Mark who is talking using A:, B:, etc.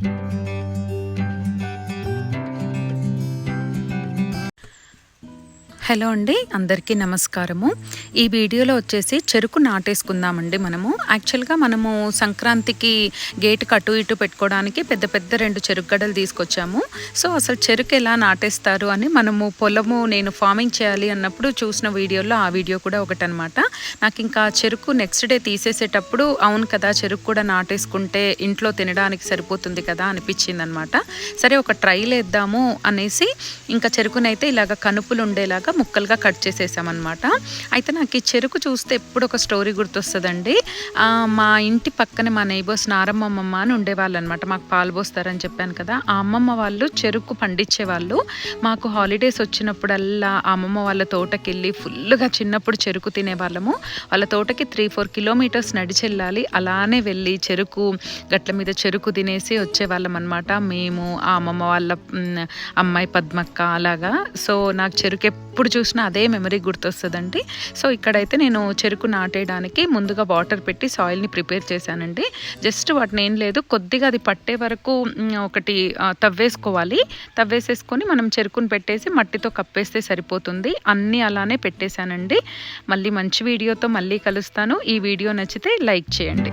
A: you hello అండి అందరికీ నమస్కారము. ఈ వీడియోలో వచ్చేసి చెరుకు నాటేసుకుందామండి మనము. యాక్చువల్గా మనము సంక్రాంతికి గేట్ అటు ఇటు పెట్టుకోవడానికి పెద్ద పెద్ద రెండు చెరుకు గడలు తీసుకొచ్చాము. సో అసలు చెరుకు ఎలా నాటేస్తారు అని మనము పొలము నేను ఫార్మింగ్ చేయాలి అన్నప్పుడు చూసిన వీడియోలో ఆ వీడియో కూడా ఒకటనమాట నాకు ఇంకా చెరుకు నెక్స్ట్ డే తీసేసేటప్పుడు అవును కదా చెరుకు కూడా నాటేసుకుంటే ఇంట్లో తినడానికి సరిపోతుంది కదా అనిపించింది అనమాట సరే ఒక ట్రై లేద్దాము అనేసి ఇంకా చెరుకునైతే ఇలాగ కనుపులు ఉండేలాగా ముక్కలుగా కట్ చేసేసామన్నమాట. అయితే నాకు ఈ చెరుకు చూస్తే ఎప్పుడు ఒక స్టోరీ గుర్తొస్తుందండి. మా ఇంటి పక్కనే మా నైబర్స్ నారమ్మమ్మ అని ఉండేవాళ్ళు అనమాట మాకు పాలు పోస్తారని చెప్పాను కదా ఆ అమ్మమ్మ వాళ్ళు చెరుకు పండించేవాళ్ళు. మాకు హాలిడేస్ వచ్చినప్పుడల్లా ఆ అమ్మమ్మ వాళ్ళ తోటకి వెళ్ళి ఫుల్గా చిన్నప్పుడు చెరుకు తినేవాళ్ళము. వాళ్ళ తోటకి త్రీ ఫోర్ కిలోమీటర్స్ నడిచెళ్ళాలి అలానే వెళ్ళి చెరుకు గట్ల మీద చెరుకు తినేసి వచ్చేవాళ్ళం అనమాట మేము ఆ అమ్మమ్మ వాళ్ళ అమ్మాయి పద్మక్క అలాగా. సో నాకు చెరుకు ఎప్పుడు చూసినా అదే మెమరీ గుర్తొస్తుందండి. సో ఇక్కడైతే నేను చెరుకు నాటేయడానికి ముందుగా వాటర్ పెట్టి సాయిల్ని ప్రిపేర్ చేశానండి. జస్ట్ వాటిని ఏం లేదు కొద్దిగా అది పట్టే వరకు ఒకటి తవ్వేసుకోవాలి. తవ్వేసేసుకొని మనం చెరుకుని పెట్టేసి మట్టితో కప్పేస్తే సరిపోతుంది. అన్నీ అలానే పెట్టేశానండి. మళ్ళీ మంచి వీడియోతో మళ్ళీ కలుస్తాను. ఈ వీడియో నచ్చితే లైక్ చేయండి.